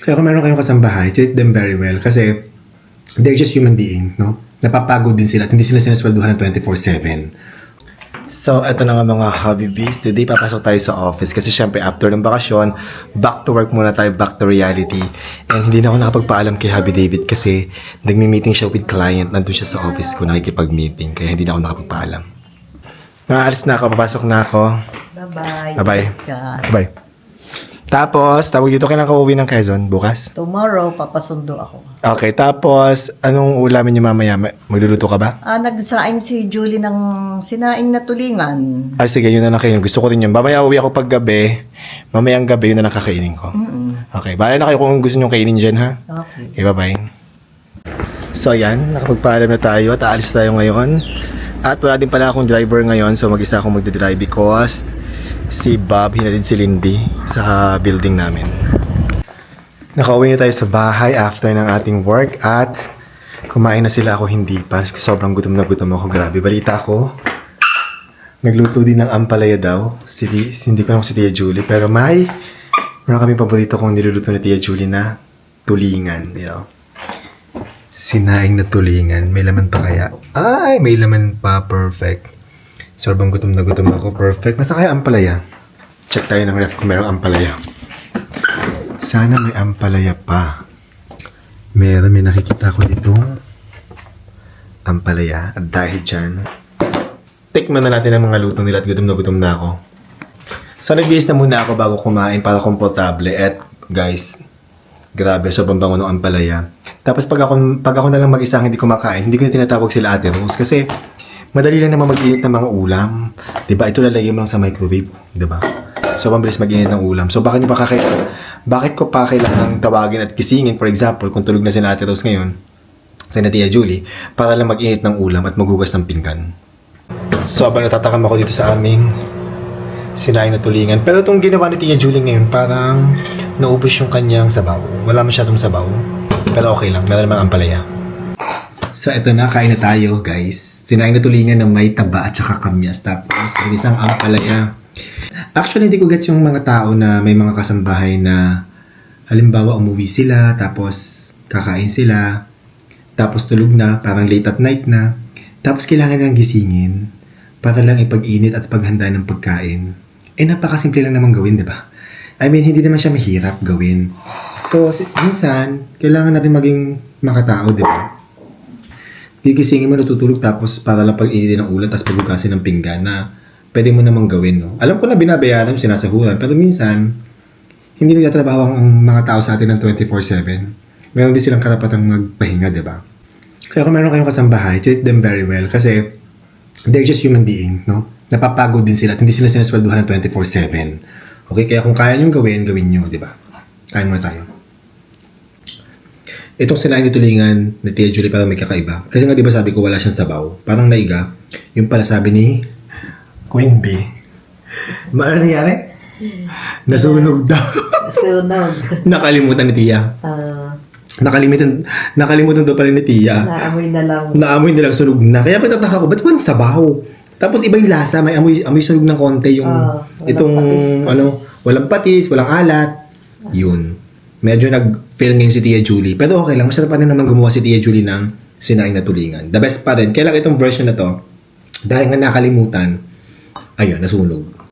Kaya kung meron kayong kasambahay, treat them very well kasi they're just human being, no? Napapagod din sila at hindi sila sinasweldohan ng 24-7. So, eto na nga mga hobby bees. Today, papasok tayo sa office kasi syempre after ng bakasyon, back to work muna tayo, back to reality. And hindi na ako nakapagpaalam kay Hobby David kasi nagmi-meeting siya with client. Nandun siya sa office ko, nakikipag-meeting. Kaya hindi na ako nakapagpaalam. Naalis na ako, papasok na ako. Bye-bye. Bye-bye. Ka. Tapos, tawag dito kailan ka uuwi ng Quezon? Bukas? Tomorrow, papasundo ako. Okay, tapos, anong ulamin niyo mamaya? Ma- Magluluto ka ba? Ah, nagsaing si Julie ng sinaing na tulingan. Ah, sige, yun na lang kayo. Gusto ko rin yun. Mamaya uwi ako pag gabi. Mamayang gabi, yun na lang kakainin ko. Okay, bahala na kayo kung gusto nyo kainin dyan, ha? Okay. Okay, bye-bye. So, yan. Nakapagpaalam na tayo at aalis tayo ngayon. At wala din pala akong driver ngayon, so mag-isa akong magdadrive because si Bob hinatid si Lindy sa building namin. Nakauwi na tayo sa bahay after ng ating work at kumain na sila ako hindi pa. Sobrang gutom na gutom ako. Grabe, balita ko. Nagluto din ng ampalaya daw. Si, hindi ko alam kung si Tia Julie. Pero may, meron kami paborito kong niluluto ni Tia Julie na tulingan. You know? Sinaing na tulingan. May laman pa kaya? Ay, may laman pa. Perfect. Sobrang gutom na gutom ako. Perfect. Nasa kaya ampalaya? Check tayo ng ref kung merong ampalaya. Sana may ampalaya pa. Meron, may nakikita ko dito. Ampalaya. At dahil dyan, tikman na natin ang mga luto nila at gutom na gutom na ako. So, nagbihis na muna ako bago kumain para komportable. At, guys, grabe, sobrang bango ng ampalaya. Tapos, pag ako, pag ako na lang mag-isa hindi kumakain, hindi ko na tinatawag sila ate Rose. Kasi, madali lang naman mag-init ng mga ulam. ba Ito lalagay mo lang sa microwave. ba So, mabilis mag-init ng ulam. So, bakit nyo pa kakailangan, bakit ko pa kailangan tawagin at kisingin, for example, kung tulog na si Ate Rose ngayon, sa Tia Julie, para lang mag-init ng ulam at maghugas ng pinggan. Sobrang natatakam ako dito sa aming sinain na tulingan. Pero itong ginawa ni Tia Julie ngayon, parang naubos yung kanyang sabaw. Wala masyadong sabaw. Pero okay lang, meron namang ampalaya. So, ito na, kain na tayo, guys. Sinain na tulingan ng may taba at saka kamyas. Tapos, isang ampalaya. Actually, hindi ko gets yung mga tao na may mga kasambahay na halimbawa umuwi sila, tapos kakain sila, tapos tulog na, parang late at night na, tapos kailangan nilang gisingin para lang ipag-init at paghanda ng pagkain. Eh, napakasimple lang naman gawin, di ba? I mean, hindi naman siya mahirap gawin. So, minsan, kailangan natin maging makatao, di ba? Gigisingin mo natutulog tapos para lang pag-initin ng ulan tapos paghugasin ng pinggan na pwede mo namang gawin, no? Alam ko na binabayaran yung sinasahuran, pero minsan, hindi nagtatrabaho ang mga tao sa atin ng 24-7. Meron din silang karapatang magpahinga, di ba? Kaya kung meron kayong kasambahay, treat them very well kasi they're just human being, no? Napapagod din sila at hindi sila sinasweldohan ng 24-7. Okay? Kaya kung kaya nyo gawin, gawin nyo, di ba? Kain muna tayo. Itong sinain ni Tulingan ni Tia Julie parang may kakaiba. Kasi nga di ba sabi ko wala siyang sabaw. Parang naiga. Yung pala sabi ni Queen Bee. Maano nangyari? Nasunog daw. Sunog. Nakalimutan ni Tia. Ah, Nakalimutan, nakalimutan daw pala ni Tia. naamoy na lang. Naamoy nilang sunog na. Kaya patataka ko, ba't walang sabaw? Tapos iba yung lasa, may amoy, amoy sunog ng konti yung walang itong patis, ano, walang patis, walang alat. Yun. Medyo nag-fail ngayon si Tia Julie. Pero okay lang, masarap pa rin naman gumawa si Tia Julie ng sinaing na tulingan. The best pa rin. Kaya lang itong version na to, dahil nga nakalimutan, ayun, nasunog.